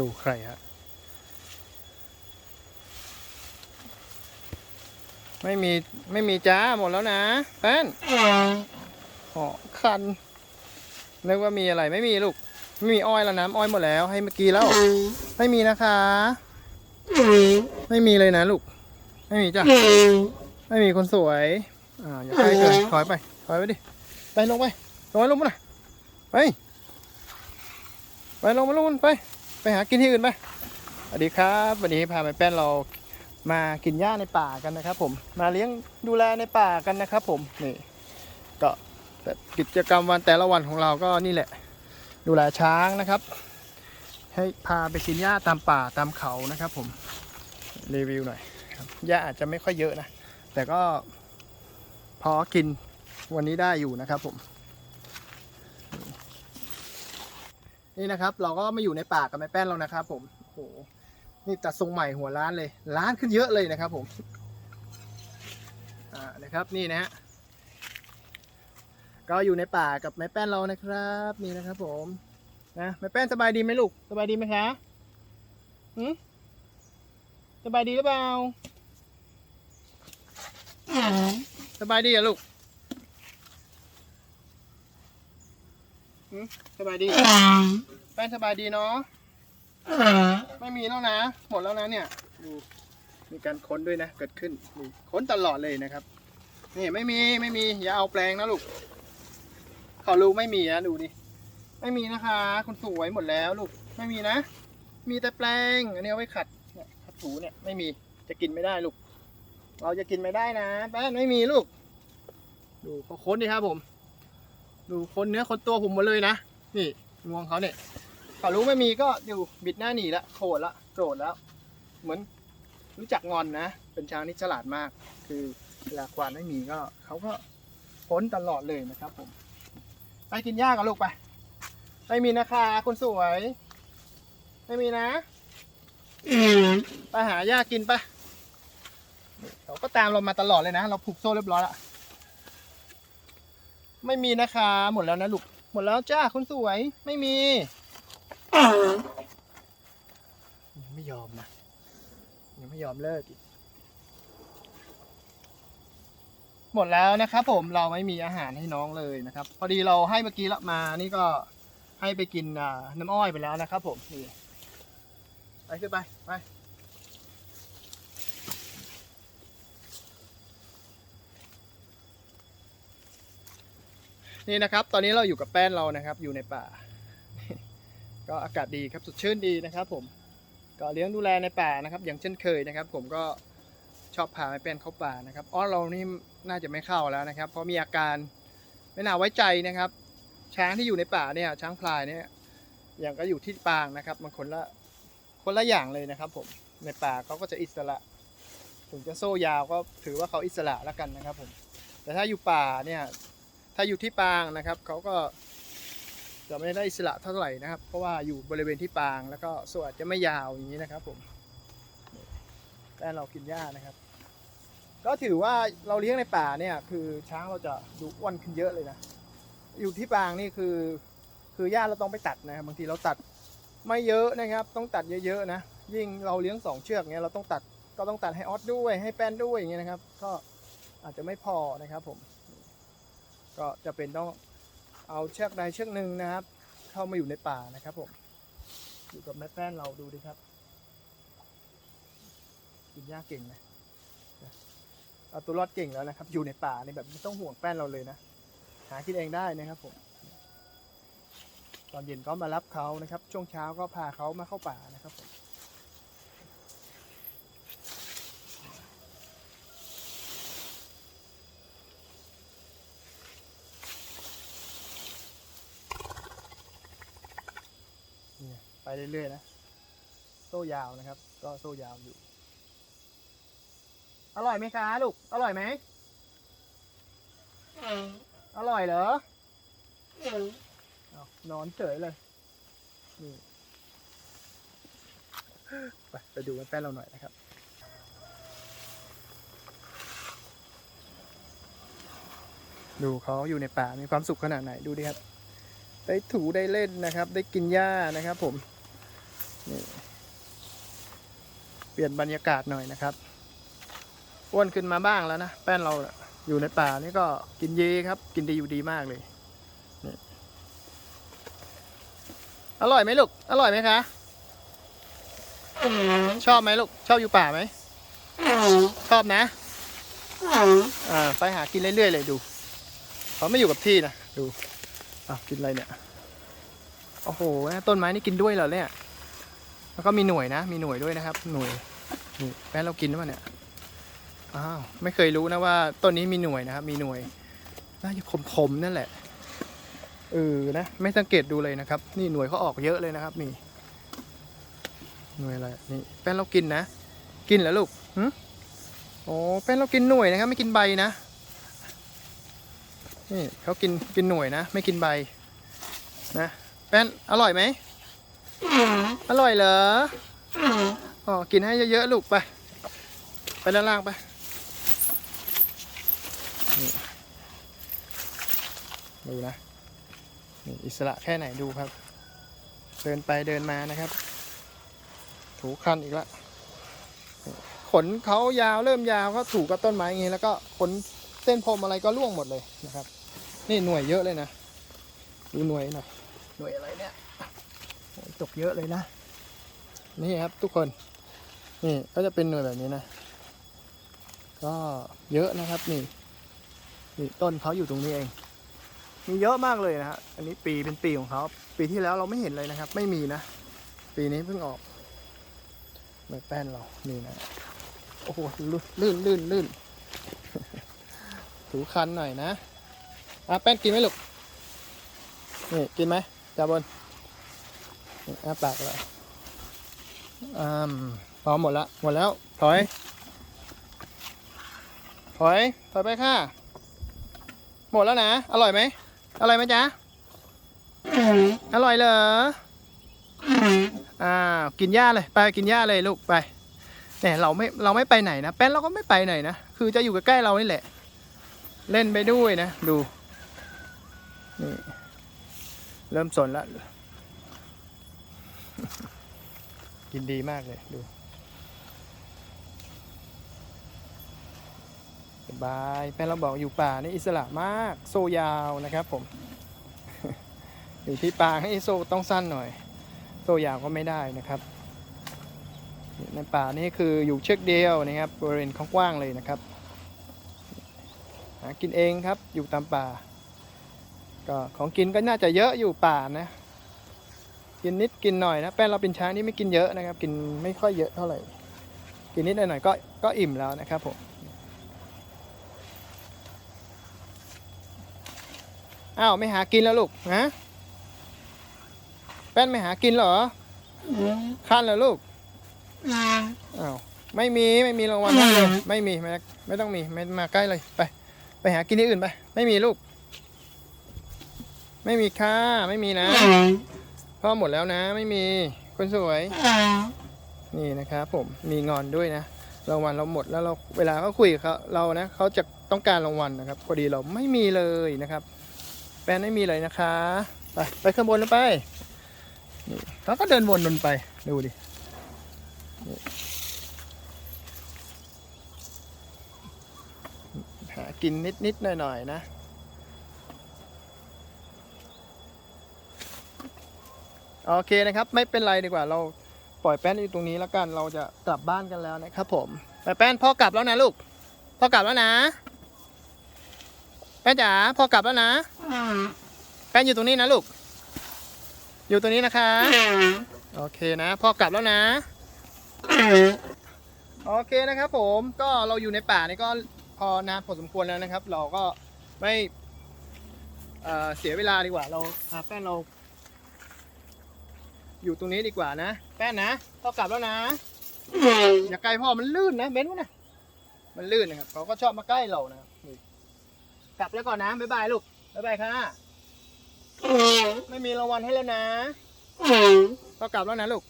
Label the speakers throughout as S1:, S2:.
S1: ดูใครฮะ ไม่มี ไม่มีจ้าหมดแล้วนะแป้นหอคันนึกว่ามีอะไรไม่มีลูก ไม่มีอ้อยแล้วน้ำอ้อยหมดแล้ว ให้เมื่อกี้แล้ว ไม่มีนะคะ ไม่มีเลยนะลูก ไม่มีจ้ะ ไม่มีคนสวย อ่า อย่าใกล้เกินถอยไปถอยไปดิ ไปลงไปลงไปลงมาหน่อยไป ไปลงมาลงไป ไปหากินที่อื่นไปสวัสดีครับ วันนี้พาไปแป้นเรามากินหญ้าในป่ากันนะครับ ผม มาเลี้ยงดูแลในป่ากันนะครับ ผมนี่ก็กิจกรรมวันแต่ละวันของเราก็นี่แหละ ดูแลช้างนะครับ ให้พาไปกินหญ้าตามป่าตามเขานะครับ ผมรีวิวหน่อยครับหญ้าอาจจะไม่ค่อยเยอะนะแต่ก็พอกินวันนี้ได้อยู่นะครับผม นี่นะครับ เราก็มาอยู่ในป่ากับแม่แป้นเรานะครับ ผมโอ้โหนี่ตัดทรงใหม่หัวล้านเลย ล้านขึ้นเยอะเลยนะครับ ผมอ่านะครับนี่นะฮะก็อยู่ในป่ากับแม่แป้นเรานะครับ นี่นะครับ ผมนะแม่แป้นสบายดีไหมลูกสบายดีไหมคะหืมสบายดีหรือเปล่าสบายดีเหรอะลูกหืม สบายดีแป้นสบายดีเนาะไม่มีแล้วนะ หมดแล้วนะเนี่ยดูมีการค้นด้วยนะ เกิดขึ้นค้นตลอดเลยนะครับนี่ไม่มีไม่มีอย่าเอาแปลงนะลูกขอรู้ไม่มีนะดูดิไม่มีนะคะ คุณสวยหมดแล้วลูกไม่มีนะ มีแต่แปลงอันนี้เอาไว้ขัดเนี่ยขัดถูเนี่ยไม่มีจะกินไม่ได้ลูก เราจะกินไม่ได้นะแป้นไม่มีลูก ดูเขาค้นดิครับผม ดูคนเนื้อคนตัวผมหมดเลยนะ นี่งวงเขาเนี่ยเขารู้ไม่มีก็อยู่บิดหน้าหนีละโกรธละโกรธแล้ว เหมือนรู้จักงอนนะ เป็นช้างที่ฉลาดมาก คือเวลาควานไม่มีก็เขาก็พ้นตลอดเลยนะครับผม ไปกินหญ้ากันลูกไป ไม่มีนะคะคนสวย ไม่มีนะไปหาหญ้ากินไปเขาก็ตามเรามาตลอดเลยนะ เราผูกโซ่เรียบร้อยละ ไม่มีนะคะ หมดแล้วนะลูก หมดแล้วจ้าคนสวย ไม่มี ยังไม่ยอมนะ ยังไม่ยอมเลิกอีก หมดแล้วนะครับผมเราไม่มีอาหารให้น้องเลยนะครับ พอดีเราให้เมื่อกี้ละมา นี่ก็ให้ไปกินน้ำอ้อยไปแล้วนะครับผม นี่ ไปขึ้นไป ไป นี่นะครับ ตอนนี้เราอยู่กับแป้นเรานะครับ อยู่ในป่า ก็อากาศดีครับสดชื่นดีนะครับ ผม ก็เลี้ยงดูแลในป่านะครับ อย่างเช่นเคยนะครับ ผมก็ชอบพาไปเป็นเข้าป่านะครับอ้อเรานี่น่าจะไม่เข้าแล้วนะครับ เพราะมีอาการไม่น่าไว้ใจนะครับ ช้างที่อยู่ในป่าเนี่ย ช้างพลายเนี่ย อย่างก็อยู่ที่ปางนะครับ มันคนละคนละอย่างเลยนะครับ ผมในป่าเขาก็จะอิสระ ถึงจะโซ่ยาวก็ถือว่าเขาอิสระแล้วกันนะครับ ผม แต่ถ้าอยู่ป่าเนี่ย ถ้าอยู่ที่ปางนะครับเขาก็จะไม่ได้อิสระเท่าไหร่นะครับ เพราะว่าอยู่บริเวณที่ปางแล้วก็ส่วนจะไม่ยาวอย่างนี้นะครับผมแต่เรากินหญ้านะครับ ก็ถือว่าเราเลี้ยงในป่าเนี่ย คือช้างเราจะดูอ้วนขึ้นเยอะเลยนะ อยู่ที่ปางนี่คือ คือหญ้าเราต้องไปตัดนะครับบางทีเราตัดไม่เยอะนะครับ ต้องตัดเยอะๆนะยิ่งเราเลี้ยงสองเชือกเนี้ยเราต้องตัดก็ต้องตัดให้ออสด้วยให้แป้นด้วยอย่างเงี้ยนะครับ ก็อาจจะไม่พอนะครับผม ก็จะเป็นต้องเอาเชือกใดเชือกหนึ่งนะครับ เข้ามาอยู่ในป่านะครับผมอยู่กับแม่แป้นเราดูดิครับกินหญ้าเก่งนะเอาตัวรอดเก่งแล้วนะครับ อยู่ในป่าในแบบไม่ต้องห่วงแป้นเราเลยนะ หากินเองได้นะครับผม ตอนเย็นก็มารับเขานะครับ ช่วงเช้าก็พาเขามาเข้าป่านะครับผม เนี่ยไปเรื่อยๆนะ โซ่ยาวนะครับ ก็โซ่ยาวอยู่ อร่อยไหมคะลูก อร่อยไหม อร่อยเหรอเอานอนเฉยเลย นี่ไปไปดูแป้นเราหน่อยนะครับดูเขาอยู่ในป่ามีความสุขขนาดไหนดูดิครับ ได้ถูได้เล่นนะครับ ได้กินหญ้านะครับผม นี่เปลี่ยนบรรยากาศหน่อยนะครับอ้วนขึ้นมาบ้างแล้วนะ แป้นเราอยู่ในป่านี่ก็กินเยครับ กินดีอยู่ดีมากเลยนี่อร่อยไหมลูก อร่อยไหมคะ ชอบไหมลูก ชอบอยู่ป่าไหม ชอบนะอ่าไปหากินเรื่อยๆเลยดูเขาไม่อยู่กับที่นะ ดูอะกินอะไรเนี่ย โอ้โห ต้นไม้นี่กินด้วยเหรอเนี่ย แล้วก็มีหน่วยนะ มีหน่วยด้วยนะครับ หน่วยนี่แป้นเรากินหรือเปล่าเนี่ยอ้าวไม่เคยรู้นะว่าต้นนี้มีหน่วยนะครับ มีหน่วยน่าจะขมๆนั่นแหละเออนะไม่สังเกตดูเลยนะครับ นี่หน่วยเขาออกเยอะเลยนะครับนี่หน่วยอะไรนี่แป้นเรากินนะ กินเหรอลูกหึโอ้เป็นเรากินหน่วยนะครับ ไม่กินใบนะนี่เขากินกินหน่วยนะ ไม่กินใบนะแป้นอร่อยไหม อร่อยเหรออ๋อกินให้เยอะๆลูกไป ไปด้านล่างไปดูนะนี่อิสระแค่ไหนดูครับ เดินไปเดินมานะครับ ถูคันอีกแล้วขนเขายาวเริ่มยาวก็ถูกกับต้นไม้อย่างนี้แล้วก็ขนเส้นผมอะไรก็ร่วงหมดเลยนะครับ นี่หน่วยเยอะเลยนะ ดูหน่วยหน่อยหน่วยอะไรเนี่ย ตกเยอะเลยนะ นี่ครับทุกคน นี่ก็จะเป็นหน่วยแบบนี้นะ ก็เยอะนะครับนี่นี่ต้นเขาอยู่ตรงนี้เอง มีเยอะมากเลยนะฮะอันนี้ปีเป็นปีของเขาปีที่แล้วเราไม่เห็นเลยนะครับ ไม่มีนะ ปีนี้เพิ่งออกใบแป้นเรานี่นะโอ้โหลื่นลื่นลื่นถูคันหน่อยนะอะแป้นกินไหมลูกนี่กินไหมจ่าบน อ้าปากเลยอ่าพอหมดละ หมดแล้ว ถอย ถอย ถอยไปค่ะ หมดแล้วนะ อร่อยไหม อร่อยไหมจ๊ะ อร่อยเหรออ้ากินหญ้าเลย ไปกินหญ้าเลยลูก ไปเนี่ยเราไม่ เราไม่ไปไหนนะ แป้นเราก็ไม่ไปไหนนะ คือจะอยู่ใกล้ๆเรานี่แหละ เล่นไปด้วยนะ ดู นี่ เริ่มสนละ กินดีมากเลยดู สบายแป้นเราบอกอยู่ป่านี่อิสระมากโซยาวนะครับผม อยู่ที่ป่าให้โซต้องสั้นหน่อย โซยาวก็ไม่ได้นะครับ ในป่านี่คืออยู่เชือกเดียวนะครับบริเวณกว้างเลยนะครับหากินเองครับอยู่ตามป่า ก็ของกินก็น่าจะเยอะอยู่ป่านะ กินนิดกินหน่อยนะแป้นเราเป็นช้างนี่ไม่กินเยอะนะครับ กินไม่ค่อยเยอะเท่าไหร่ กินนิดหน่อยๆก็ก็อิ่มแล้วนะครับผมอ้าวไม่หากินแล้วลูกนะแป้นไม่หากินเหรอคันเหรอลูกอ้าวไม่มีไม่มีรางวัลให้เลยไม่มีไม่ไม่ต้องมีไม่มาใกล้เลยไป ไปหากินที่อื่นไป ไม่มีลูก ไม่มีค่าไม่มีนะ พ่อหมดแล้วนะ ไม่มีคนสวย นี่นะครับผมมีงอนด้วยนะรางวัลเราหมดแล้วเราเวลาเขาคุยกับเขาเรานะเขาจะต้องการรางวัลนะครับพอดีเราไม่มีเลยนะครับแปนไม่มีเลยนะคะไปไปข้างบนแล้วไปนี่เขาก็เดินวนบนไปดูดิหากินนิดนิดๆหน่อยหน่อยๆนะ โอเคนะครับ ไม่เป็นไรดีกว่าเราปล่อยแป้นอยู่ตรงนี้แล้วกันเราจะกลับบ้านกันแล้วนะครับผมไปแป้นพ่อกลับแล้วนะลูกพ่อกลับแล้วนะ แป้นจ๋าพ่อกลับแล้วนะ แป้นอยู่ตรงนี้นะลูก อยู่ตรงนี้นะคะโอเคนะพ่อกลับแล้วนะโอเคนะครับ ผมก็เราอยู่ในป่านี่ก็พอนานพอสมควรแล้วนะครับ เราก็ไม่เอ่อเสียเวลาดีกว่าเราพาแป้นเรา อยู่ตรงนี้ดีกว่านะ แป้นนะพ่อกลับแล้วนะ อย่าใกล้พ่อมันลื่นนะเบนซ์นะมันลื่นนะครับเขาก็ชอบมาใกล้เรานะครับนี่กลับแล้วก่อนนะบ๊ายบายลูกบ๊ายบายค่ะ ไม่มีรางวัลให้แล้วนะพ่อกลับแล้วนะลูก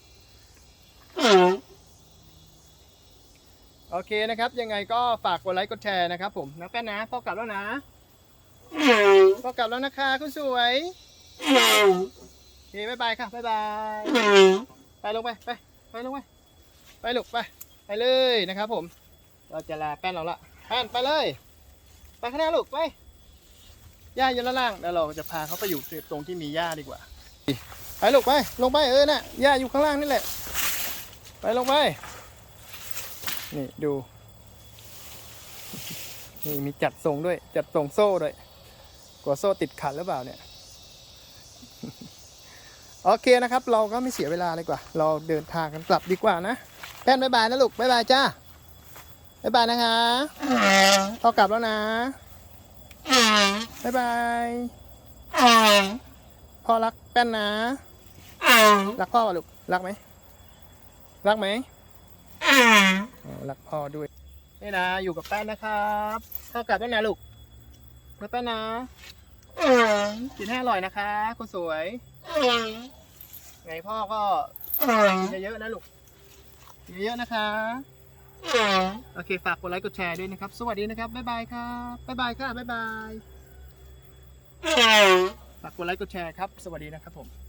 S1: โอเคนะครับ ยังไงก็ฝากกดไลค์กดแชร์นะครับ ผมนะแป้นนะพ่อกลับแล้วนะพ่อกลับแล้วนะคะคุณสวย เคบ๊ายบายค่ะบ๊ายบายไปลงไปไปไปลงไปไปลูกไปไปเลยนะครับ ผม เราจะลาแป้นเราละแป้นไปเลย ไปข้างหน้าลูกไปหญ้าอยู่ล่างแล้วเราจะพาเขาไปอยู่ตรงที่มีหญ้าดีกว่าไปลูกไปลงไปเออน่ะหญ้าอยู่ข้างล่างนี่แหละ ไปลงไป นี่ดูนี่มีจัดทรงด้วย จัดทรงโซ่ด้วยกลัวโซ่ติดขัดหรือเปล่าเนี่ย โอเคนะครับ เราก็ไม่เสียเวลาเลยกว่า เราเดินทางกันกลับดีกว่านะแป้นบายบายนะลูกบายบายจ้าบายบายนะคะพอกลับแล้วนะบายบายพ่อรักแป้นนะ รักพ่อป่ะลูก รักไหม รักไหมอ๋อรักพ่อด้วย นี่นะ อยู่กับแป้นนะครับพ่อกลับแล้วนะลูกมาแป้นนะ กินให้อร่อยนะคะคุณสวย ไงพ่อก็กินเยอะๆนะลูกกินเยอะๆนะคะ โอเค ฝากกดไลค์กดแชร์ด้วยนะครับ สวัสดีนะครับ บ๊ายบายครับบ๊ายบายค่ะบ๊ายบาย ฝากกดไลค์กดแชร์ครับ สวัสดีนะครับผม